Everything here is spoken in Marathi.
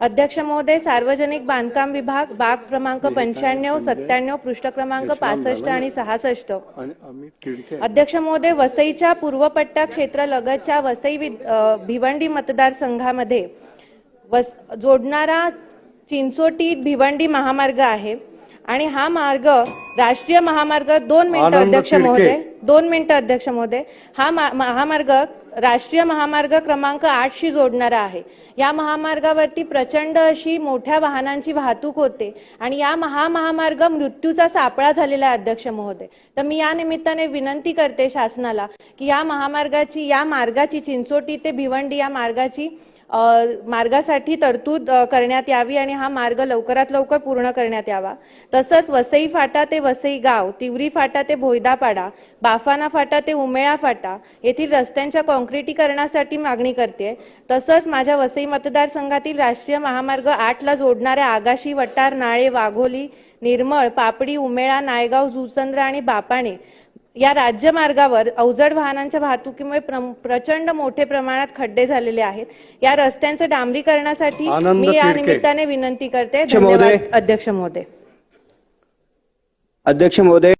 अध्यक्ष महोदय सार्वजनिक बांधकाम विभाग बाग क्रमांक पंच्याण्णव सत्त्याण्णव पृष्ठ क्रमांक पासष्ट आणि सहासष्ट. अध्यक्ष महोदय वसईच्या पूर्वपट्टा क्षेत्र लगतच्या वसई भिवंडी मतदारसंघामध्ये वस जोडणारा चिंचोटी भिवंडी महामार्ग आहे. आणि हा मार्ग राष्ट्रीय महामार्ग दोन मिनिटं अध्यक्ष. महोदय दोन मिनिटं अध्यक्ष महोदय. हा महामार्ग राष्ट्रीय महामार्ग क्रमांक आठशी जोडणारा आहे. या महामार्गावरती प्रचंड अशी मोठ्या वाहनांची वाहतूक होते आणि या महामहामार्ग मृत्यूचा सापळा झालेला आहे अध्यक्ष महोदय. तर मी या निमित्ताने विनंती करते शासनाला की या महामार्गाची या मार्गाची चिंचोटी ते भिवंडी या मार्गाची मार्गासाठी तरतूद करण्यात यावी आणि हा मार्ग लवकरात लवकर पूर्ण करण्यात यावा. तसंच वसई फाटा ते वसई गाव तिवरी फाटा ते भोयदापाडा बाफाना फाटा ते उमेळा फाटा येथील रस्त्यांच्या काँक्रिटीकरणासाठी मागणी करते. तसंच माझ्या वसई मतदारसंघातील राष्ट्रीय महामार्ग आठला जोडणाऱ्या आगाशी वटार नाळे वाघोली निर्मळ पापडी उमेळा नायगाव जुचंद्र आणि बापाणे या राज्यमार्गावर अवजड वाहनांच्या वाहतुकीमुळे प्र- प्रचंड मोठे प्रमाणात खड्डे झालेले आहेत या रस्त्यांचं डांबरीकरणासाठी मी या. निमित्ताने विनंती करते. धन्यवाद अध्यक्ष महोदय अध्यक्ष महोदय